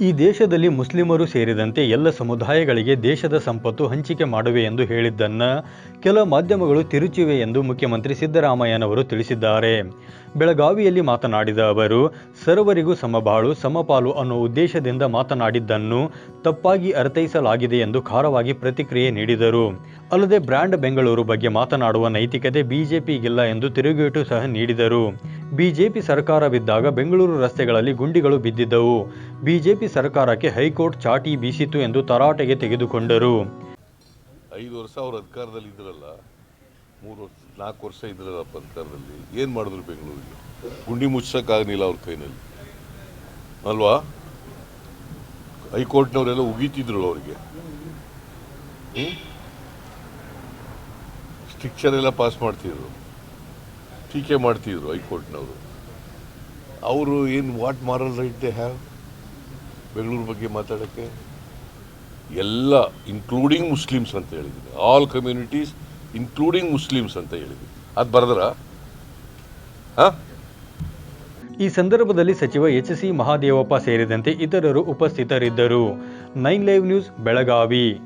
ಈ ದೇಶದಲ್ಲಿ ಮುಸ್ಲಿಮರು ಸೇರಿದಂತೆ ಎಲ್ಲ ಸಮುದಾಯಗಳಿಗೆ ದೇಶದ ಸಂಪತ್ತು ಹಂಚಿಕೆ ಮಾಡುವೆ ಎಂದು ಹೇಳಿದ್ದನ್ನ ಕೆಲ ಮಾಧ್ಯಮಗಳು ತಿರುಚಿವೆ ಎಂದು ಮುಖ್ಯಮಂತ್ರಿ ಸಿದ್ದರಾಮಯ್ಯನವರು ತಿಳಿಸಿದ್ದಾರೆ. ಬೆಳಗಾವಿಯಲ್ಲಿ ಮಾತನಾಡಿದ ಅವರು, ಸರ್ವರಿಗೂ ಸಮಬಾಳು, ಸಮಪಾಲು ಅನ್ನೋ ಉದ್ದೇಶದಿಂದ ಮಾತನಾಡಿದ್ದನ್ನು ತಪ್ಪಾಗಿ ಅರ್ಥೈಸಲಾಗಿದೆ ಎಂದು ಖಾರವಾಗಿ ಪ್ರತಿಕ್ರಿಯೆ ನೀಡಿದರು. ಅಲ್ಲದೆ ಬ್ರ್ಯಾಂಡ್ ಬೆಂಗಳೂರು ಬಗ್ಗೆ ಮಾತನಾಡುವ ನೈತಿಕತೆ ಬಿಜೆಪಿಗಿಲ್ಲ ಎಂದು ತಿರುಗೇಟು ಸಹ ನೀಡಿದರು. ಬಿಜೆಪಿ ಸರ್ಕಾರವಿದ್ದಾಗ ಬೆಂಗಳೂರು ರಸ್ತೆಗಳಲ್ಲಿ ಗುಂಡಿಗಳು ಬಿದ್ದಿದ್ದವು. ಬಿಜೆಪಿ ಸರ್ಕಾರಕ್ಕೆ ಹೈಕೋರ್ಟ್ ಚಾಟಿ ಬೀಸಿತು ಎಂದು ತರಾಟೆಗೆ ತೆಗೆದುಕೊಂಡರು. ಐದು ವರ್ಷ ಅವರು ಅಧಿಕಾರದಲ್ಲಿ ಇದ್ರಲ್ಲ, ಮೂರು ವರ್ಷ, ನಾಲ್ಕು ವರ್ಷ ಇದ್ರಲ್ಲ ಅಧಿಕಾರದಲ್ಲಿ ಏನು ಮಾಡಿದ್ರು ಬೆಂಗಳೂರಿಗೆ? ಗುಂಡಿ ಮುಚ್ಚಕ್ಕಾಗಲಿಲ್ಲ ಅವ್ರ ಕೈನಲ್ಲಿ. ಅಲ್ವಾ? ಹೈಕೋರ್ಟ್ನವರೆಲ್ಲ ಉಗೀತಿದ್ರು ಅವರಿಗೆ. ಸ್ಟ್ರಿಕ್ಚರ್ ಎಲ್ಲ ಪಾಸ್ ಮಾಡ್ತಿದ್ರು. ಟೀಕೆ ಮಾಡ್ತಿದ್ರು ಹೈಕೋರ್ಟ್ನವರು. ಅವರು ಏನು what moral right they have Bengaluru ಬಗ್ಗೆ ಮಾತಾಡೋಕ್ಕೆ? ಎಲ್ಲ ಇನ್ಕ್ಲೂಡಿಂಗ್ ಮುಸ್ಲಿಮ್ಸ್ ಅಂತ ಹೇಳಿದ್ದೀನಿ. ಆಲ್ ಕಮ್ಯುನಿಟೀಸ್ ಇನ್ಕ್ಲೂಡಿಂಗ್ ಮುಸ್ಲಿಮ್ಸ್ ಅಂತ ಹೇಳಿದ್ದೀನಿ. ಅದು ಬರೆದ್ರ? ಹಾಂ? ಈ ಸಂದರ್ಭದಲ್ಲಿ ಸಚಿವ ಎಚ್ ಸಿ ಮಹಾದೇವಪ್ಪ ಸೇರಿದಂತೆ ಇತರರು ಉಪಸ್ಥಿತರಿದ್ದರು. Nine live news, Belagavi.